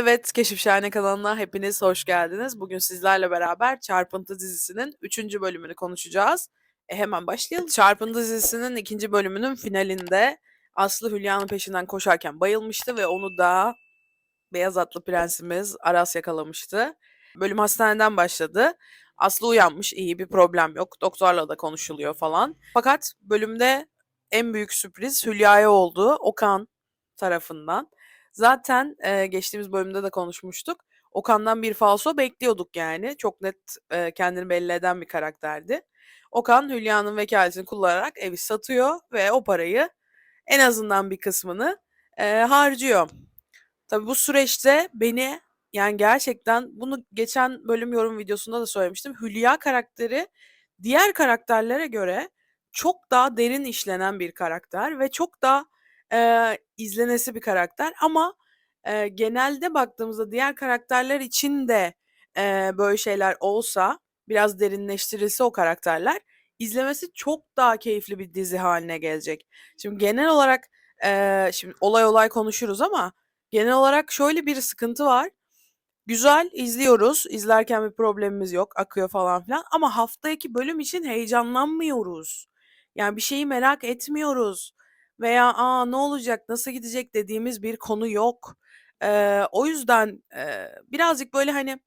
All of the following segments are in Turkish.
Evet, Keşifşahane kanalına hepiniz hoş geldiniz. Bugün sizlerle beraber Çarpıntı dizisinin 3. bölümünü konuşacağız. E hemen başlayalım. Çarpıntı dizisinin 2. bölümünün finalinde Aslı Hülya'nın peşinden koşarken bayılmıştı ve onu da beyaz atlı prensimiz Aras yakalamıştı. Bölüm hastaneden başladı. Aslı uyanmış, iyi bir problem yok. Doktorla da konuşuluyor falan. Fakat bölümde en büyük sürpriz Hülya'ya oldu. Okan tarafından. Zaten eee, geçtiğimiz bölümde de konuşmuştuk. Okan'dan bir falso bekliyorduk yani. Çok net eee, kendini belli eden bir karakterdi. Okan Hülya'nın vekaletini kullanarak evi satıyor ve o parayı en azından bir kısmını eee, harcıyor. Tabii bu süreçte beni yani gerçekten bunu geçen bölüm yorum videosunda da söylemiştim. Hülya karakteri diğer karakterlere göre çok daha derin işlenen bir karakter ve çok daha eee, izlenesi bir karakter ama eee, genelde baktığımızda diğer karakterler için de eee, böyle şeyler olsa biraz derinleştirilse o karakterler izlemesi çok daha keyifli bir dizi haline gelecek. Şimdi genel olarak eee, şimdi olay olay konuşuruz ama genel olarak şöyle bir sıkıntı var. Güzel izliyoruz. İzlerken bir problemimiz yok. Akıyor falan filan. Ama haftaki bölüm için heyecanlanmıyoruz. Yani bir şeyi merak etmiyoruz. Veya aa ne olacak, nasıl gidecek dediğimiz bir konu yok. Eee, o yüzden eee, birazcık böyle hani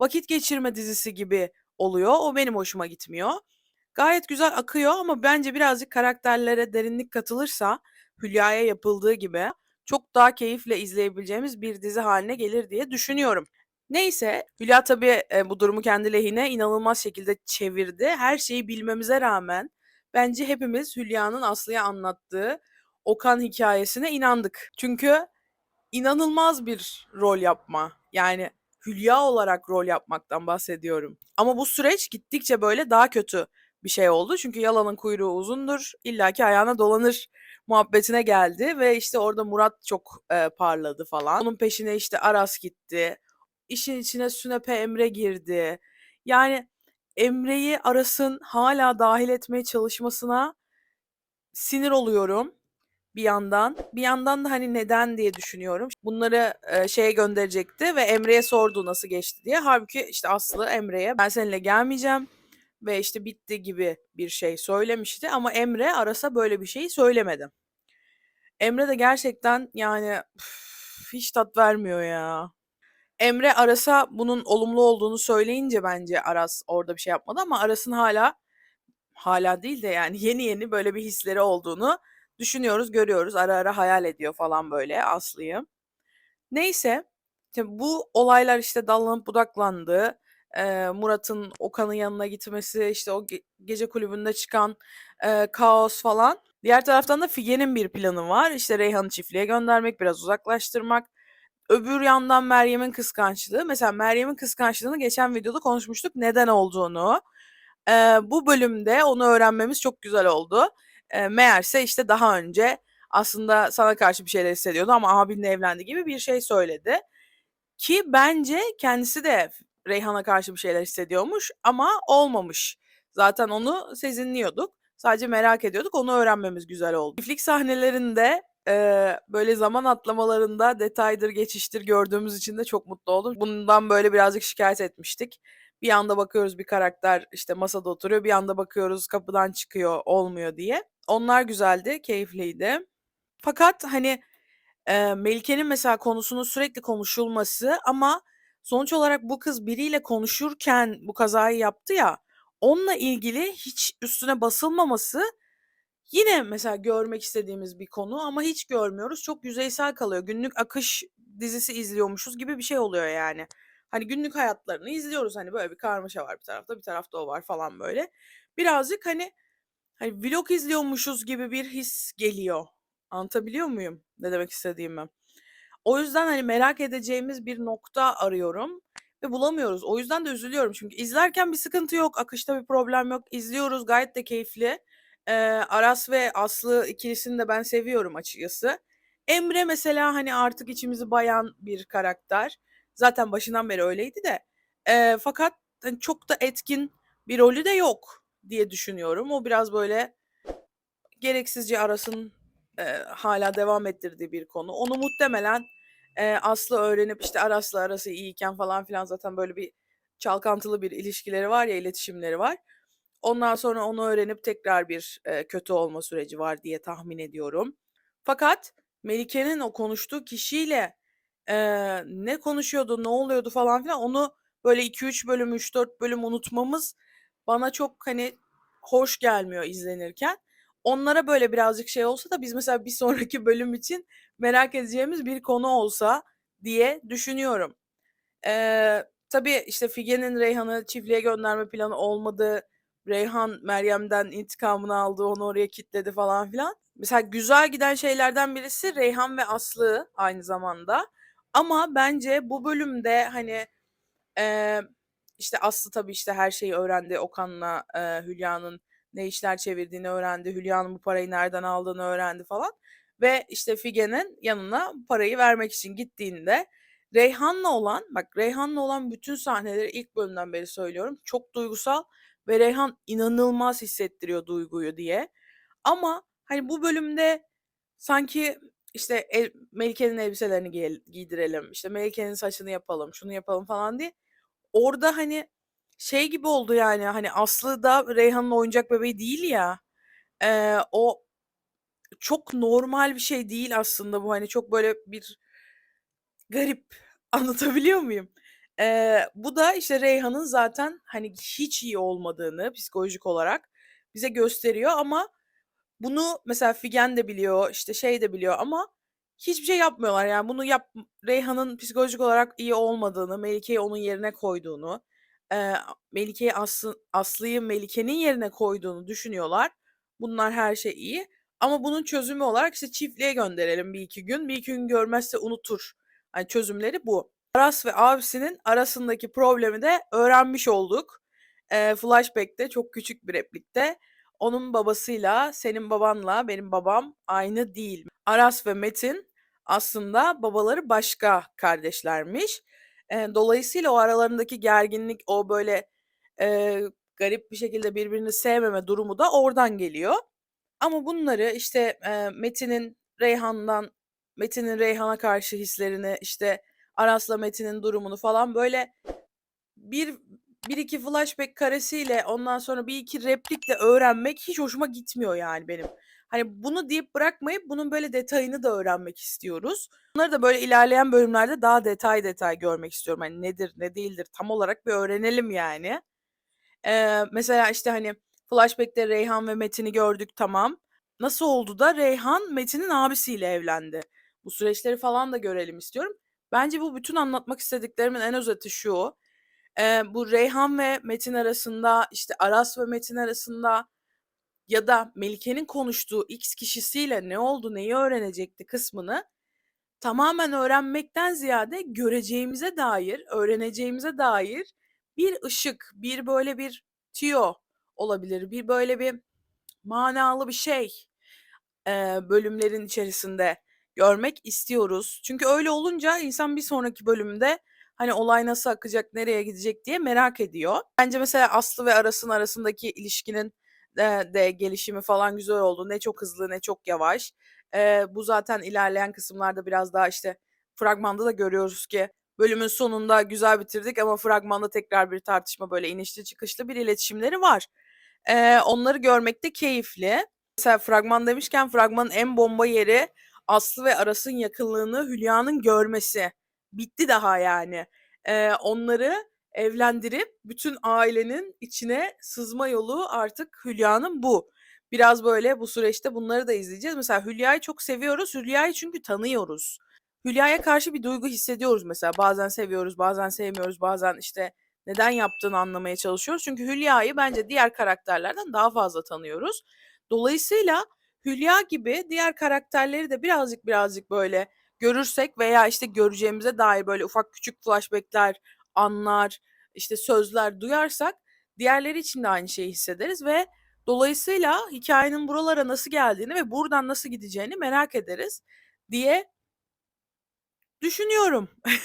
vakit geçirme dizisi gibi oluyor. O benim hoşuma gitmiyor. Gayet güzel akıyor ama bence birazcık karakterlere derinlik katılırsa Hülya'ya yapıldığı gibi çok daha keyifle izleyebileceğimiz bir dizi haline gelir diye düşünüyorum. Neyse, Hülya tabii e, bu durumu kendi lehine inanılmaz şekilde çevirdi. Her şeyi bilmemize rağmen bence hepimiz Hülya'nın Aslı'ya anlattığı Okan hikayesine inandık. Çünkü inanılmaz bir rol yapma. Yani Hülya olarak rol yapmaktan bahsediyorum. Ama bu süreç gittikçe böyle daha kötü bir şey oldu. Çünkü yalanın kuyruğu uzundur, illaki ayağına dolanır muhabbetine geldi ve işte orada Murat çok e, parladı falan. Onun peşine işte Aras gitti. İşin içine Sünepe Emre girdi. Yani Emre'yi Aras'ın hala dahil etmeye çalışmasına sinir oluyorum bir yandan. Bir yandan da hani neden diye düşünüyorum. Bunları e, şeye gönderecekti ve Emre'ye sordu nasıl geçti diye. Halbuki işte Aslı Emre'ye ben seninle gelmeyeceğim ve işte bitti gibi bir şey söylemişti ama Emre Aras'a böyle bir şey söylemedi. Emre de gerçekten yani üf, hiç tat vermiyor ya. Emre Aras'a bunun olumlu olduğunu söyleyince bence Aras orada bir şey yapmadı ama Aras'ın hala hala değil de yani yeni yeni böyle bir hisleri olduğunu düşünüyoruz, görüyoruz. Ara ara hayal ediyor falan böyle Aslı'yı. Neyse, bu olaylar işte dallanıp budaklandı. Murat'ın Okan'ın yanına gitmesi, işte o ge- gece kulübünde çıkan kaos falan. Diğer taraftan da Figen'in bir planı var. İşte Reyhan'ı çiftliğe göndermek, biraz uzaklaştırmak. Öbür yandan Meryem'in kıskançlığı. Mesela Meryem'in kıskançlığını geçen videoda konuşmuştuk neden olduğunu. Eee, bu bölümde onu öğrenmemiz çok güzel oldu. Eee, meğerse işte daha önce aslında sana karşı bir şeyler hissediyordu ama abinle evlendi gibi bir şey söyledi. Ki bence kendisi de Reyhan'a karşı bir şeyler hissediyormuş ama olmamış. Zaten onu sezinliyorduk. Sadece merak ediyorduk. Onu öğrenmemiz güzel oldu. Çiftlik sahnelerinde eee, böyle zaman atlamalarında detaydır, geçiştir gördüğümüz için de çok mutlu oldum. Bundan böyle birazcık şikayet etmiştik. Bir anda bakıyoruz bir karakter işte masada oturuyor. Bir anda bakıyoruz kapıdan çıkıyor olmuyor diye. Onlar güzeldi, keyifliydi. Fakat hani Eee, Melike'nin mesela konusunun sürekli konuşulması ama sonuç olarak bu kız biriyle konuşurken bu kazayı yaptı ya, onunla ilgili hiç üstüne basılmaması yine mesela görmek istediğimiz bir konu ama hiç görmüyoruz. Çok yüzeysel kalıyor. Günlük akış dizisi izliyormuşuz gibi bir şey oluyor yani. Hani günlük hayatlarını izliyoruz. Hani böyle bir karmaşa var bir tarafta, bir tarafta o var falan böyle. Birazcık hani Hani vlog izliyormuşuz gibi bir his geliyor. Anlatabiliyor muyum ne demek istediğimi? O yüzden, hani, merak edeceğimiz bir nokta arıyorum ve bulamıyoruz. O yüzden de üzülüyorum çünkü izlerken bir sıkıntı yok, akışta bir problem yok. İzliyoruz, gayet de keyifli. Eee, Aras ve Aslı ikilisini de ben seviyorum açıkçası. Emre mesela, hani, artık içimizi bayan bir karakter. Zaten başından beri öyleydi de. Eee, fakat, hani, çok da etkin bir rolü de yok diye düşünüyorum. O biraz böyle gereksizce Aras'ın, eee, hâlâ devam ettirdiği bir konu. Onu muhtemelen, Eee, Aslı öğrenip, işte, Aras'la arası iyiyken falan filan zaten böyle bir çalkantılı bir ilişkileri var ya, iletişimleri var. Ondan sonra onu öğrenip tekrar bir, eee, kötü olma süreci var diye tahmin ediyorum. Fakat Melike'nin o konuştuğu kişiyle, eee, ne konuşuyordu, ne oluyordu falan filan onu böyle 2-3 bölüm, 3-4 bölüm unutmamız bana çok, hani, hoş gelmiyor izlenirken. Onlara böyle birazcık şey olsa da biz mesela bir sonraki bölüm için merak edeceğimiz bir konu olsa diye düşünüyorum. Eee, tabii, işte, Figen'in Reyhan'ı çiftliğe gönderme planı olmadı. Reyhan Meryem'den intikamını aldı, onu oraya kilitledi falan filan. Mesela güzel giden şeylerden birisi Reyhan ve Aslı aynı zamanda. Ama bence bu bölümde, hani, eee, işte, Aslı tabii, işte, her şeyi öğrendi. Okan'la, eee, Hülya'nın ne işler çevirdiğini öğrendi. Hülya'nın bu parayı nereden aldığını öğrendi falan ve, işte, Figen'in yanına parayı vermek için gittiğinde Reyhan'la olan, bak Reyhan'la olan bütün sahneleri ilk bölümden beri söylüyorum, çok duygusal ve Reyhan inanılmaz hissettiriyor duyguyu diye. Ama, hani, bu bölümde sanki, işte, el Melike'nin elbiselerini giye giydirelim, işte, Melike'nin saçını yapalım, şunu yapalım falan diye orada, hani, şey gibi oldu yani, hani, Aslı da Reyhan'ın oyuncak bebeği değil ya. Eee, o çok normal bir şey değil aslında bu, hani, çok böyle bir garip. Anlatabiliyor muyum? Eee, bu da, işte, Reyhan'ın zaten, hani, hiç iyi olmadığını psikolojik olarak bize gösteriyor ama bunu mesela Figen de biliyor, işte, şey de biliyor ama hiçbir şey yapmıyorlar. Yani bunu yap Reyhan'ın psikolojik olarak iyi olmadığını, Melike'yi onun yerine koyduğunu, eee, Melike'yi Aslı Aslı'yı Melike'nin yerine koyduğunu düşünüyorlar. Bunlar her şey iyi ama bunun çözümü olarak, işte, çiftliğe gönderelim 1-2 gün. 1-2 gün görmezse unutur. Hani, çözümleri bu. Aras ve abisinin arasındaki problemi de öğrenmiş olduk. Eee, flashback'te çok küçük bir replikte onun babasıyla senin babanla benim babam aynı değil. Aras ve Metin aslında babaları başka kardeşlermiş. Eee, dolayısıyla o aralarındaki gerginlik, o böyle, eee, garip bir şekilde birbirini sevmeme durumu da oradan geliyor. Ama bunları, işte, eee, Metin'in Reyhan'dan Metin'in Reyhan'a karşı hislerini, işte, Aras'la Metin'in durumunu falan böyle bir 1-2 flashback karesiyle ondan sonra 1-2 replikle öğrenmek hiç hoşuma gitmiyor yani benim. Hani, bunu deyip bırakmayıp bunun böyle detayını da öğrenmek istiyoruz. Bunları da böyle ilerleyen bölümlerde daha detay detay görmek istiyorum. Hani, nedir, ne değildir tam olarak bir öğrenelim yani. Eee, mesela, işte, hani, flashback'te Reyhan ve Metin'i gördük, tamam. Nasıl oldu da Reyhan Metin'in abisiyle evlendi? Bu süreçleri falan da görelim istiyorum. Bence bu bütün anlatmak istediklerimin en özeti şu: Eee, bu Reyhan ve Metin arasında, işte, Aras ve Metin arasında ya da Melike'nin konuştuğu X kişisiyle ne oldu, neyi öğrenecekti kısmını tamamen öğrenmekten ziyade göreceğimize dair, öğreneceğimize dair bir ışık, bir böyle bir tüyo olabilir, bir böyle bir manalı bir şey, eee, bölümlerin içerisinde görmek istiyoruz. Çünkü öyle olunca insan bir sonraki bölümde, hani, olay nasıl akacak, nereye gidecek diye merak ediyor. Bence mesela Aslı ve Aras'ın arasındaki ilişkinin, de gelişimi falan güzel oldu. Ne çok hızlı ne çok yavaş. Eee, bu zaten ilerleyen kısımlarda biraz daha, işte, fragmanda da görüyoruz ki bölümün sonunda güzel bitirdik ama fragmanda tekrar bir tartışma, böyle inişli çıkışlı bir iletişimleri var. Eee, onları görmek de keyifli. Mesela fragman demişken fragmanın en bomba yeri Aslı ve Aras'ın yakınlığını Hülya'nın görmesi. Bitti daha yani. Eee, onları evlendirip bütün ailenin içine sızma yolu artık Hülya'nın bu. Biraz böyle bu süreçte bunları da izleyeceğiz. Mesela Hülya'yı çok seviyoruz. Hülya'yı çünkü tanıyoruz. Hülya'ya karşı bir duygu hissediyoruz mesela. Bazen seviyoruz, bazen sevmiyoruz, bazen, işte, neden yaptığını anlamaya çalışıyoruz. Çünkü Hülya'yı bence diğer karakterlerden daha fazla tanıyoruz. Dolayısıyla Hülya gibi diğer karakterleri de birazcık birazcık böyle görürsek veya, işte, göreceğimize dair böyle ufak küçük flashback'ler, anlar, işte, sözler duyarsak diğerleri için de aynı şeyi hissederiz ve dolayısıyla hikâyenin buralara nasıl geldiğini ve buradan nasıl gideceğini merak ederiz diye düşünüyorum.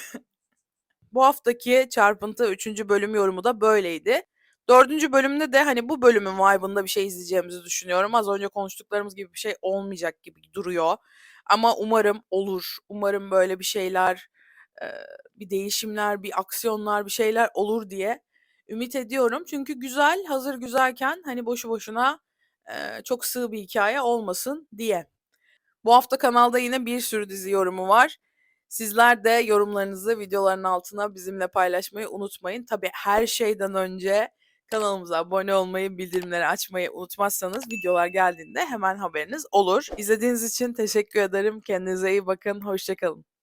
Bu haftaki Çarpıntı 3. bölüm yorumu da böyleydi. 4. bölümde de, hani, bu bölümün vibe'ında bir şey izleyeceğimizi düşünüyorum. Az önce konuştuklarımız gibi bir şey olmayacak gibi duruyor. Ama umarım olur. Umarım böyle bir şeyler, eee, bir değişimler, bir aksiyonlar, bir şeyler olur diye ümit ediyorum. Çünkü güzel, hazır güzelken, hani, boşu boşuna, çok sığ bir hikâye olmasın diye. Bu hafta kanalda yine bir sürü dizi yorumu var. Sizler de yorumlarınızı videoların altına bizimle paylaşmayı unutmayın. Tabii her şeyden önce kanalımıza abone olmayı, bildirimleri açmayı unutmazsanız videolar geldiğinde hemen haberiniz olur. İzlediğiniz için teşekkür ederim. Kendinize iyi bakın. Hoşça kalın.